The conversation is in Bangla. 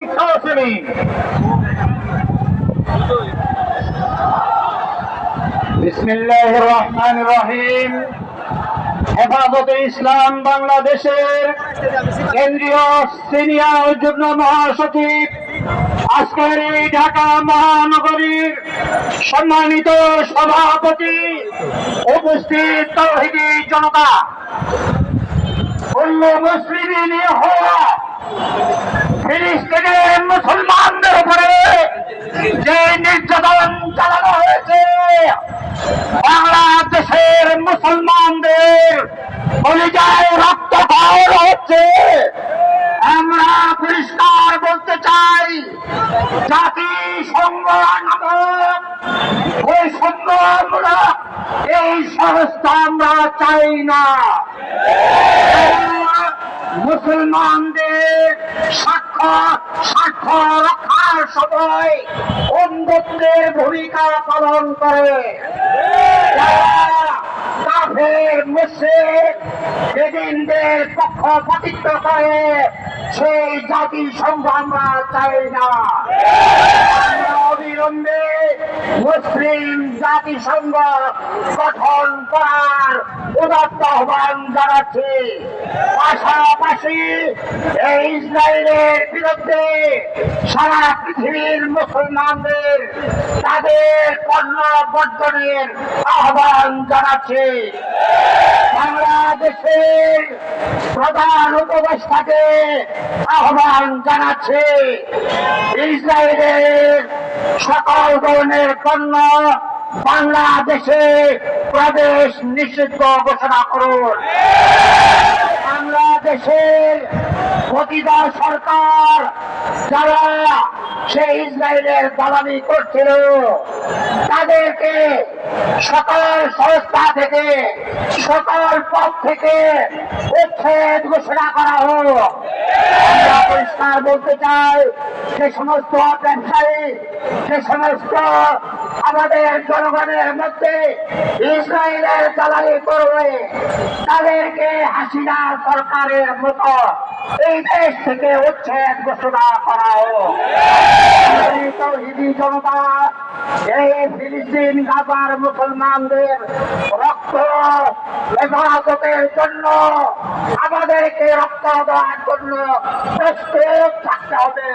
আসেনি বিসমিল্লাহ রহমান রহিম। হেফাজতে ইসলাম বাংলাদেশের কেন্দ্রীয় সিনিয়র যুগ্ম মহাসচিব, আজকের এই ঢাকা মহানগরীর সম্মানিত সভাপতি, উপস্থিত তহিদি জনতা। অন্য মুসলিম হওয়া ফিলিস্তিনের মুসলমানদের উপরে যে নির্যাতন চালানো হয়েছে, বাংলাদেশের মুসলমানদের কলিজায় রক্ত পাওয়ার হচ্ছে। আমরা পরিষ্কার বলতে চাই, জাতি সংঘ নামক সংঘমূলক এই সংস্থা আমরা চাই না। মুসলমানদের সাক্ষ্য সাক্ষ্য রক্ষার সময় অন্ধত্বের ভূমিকা পালন করে বেদিনদের পক্ষপাতিত্ব করে সেই জাতি আমরা চাই না অবিলম্বে মুসলিম জাতিসংঘ গঠন করার উদাত্ত আহ্বান জানাচ্ছি। পাশাপাশি এই ইসরায়েলের বিরুদ্ধে সারা পৃথিবীর মুসলমানদের তাদের পণ্য বর্জনের আহ্বান জানাচ্ছি। বাংলাদেশের প্রধান উপদেষ্টাকে আহ্বান জানাচ্ছে। ইসরায়েলের সকল ধরনের পণ্য বাংলাদেশে প্রবেশ নিষিদ্ধ ঘোষণা করুন। বাংলাদেশের প্রতিদার সরকার যারা সেই ইসরায়েলের দালালি করছিল, তাদেরকে সকল সংস্থা থেকে, সকল পদ থেকে উচ্ছেদ ঘোষণা করা হোক। পরিষ্কার বলতে চাই সে সমস্ত ব্যবসায়ী সে সমস্ত আমাদের জনগণের মধ্যে ইসরায়েলের দালালি করবে, তাদেরকে হাসিনা সরকারের মতো এই দেশ থেকে উচ্ছেদ ঘোষণা করা হোক। জনতা এই ফিলিস্তিন গাজার মুসলমানদের রক্ত হেফাজতের জন্য আমাদেরকে রক্ত দেওয়ার জন্য প্রস্তুত থাকতে হবে।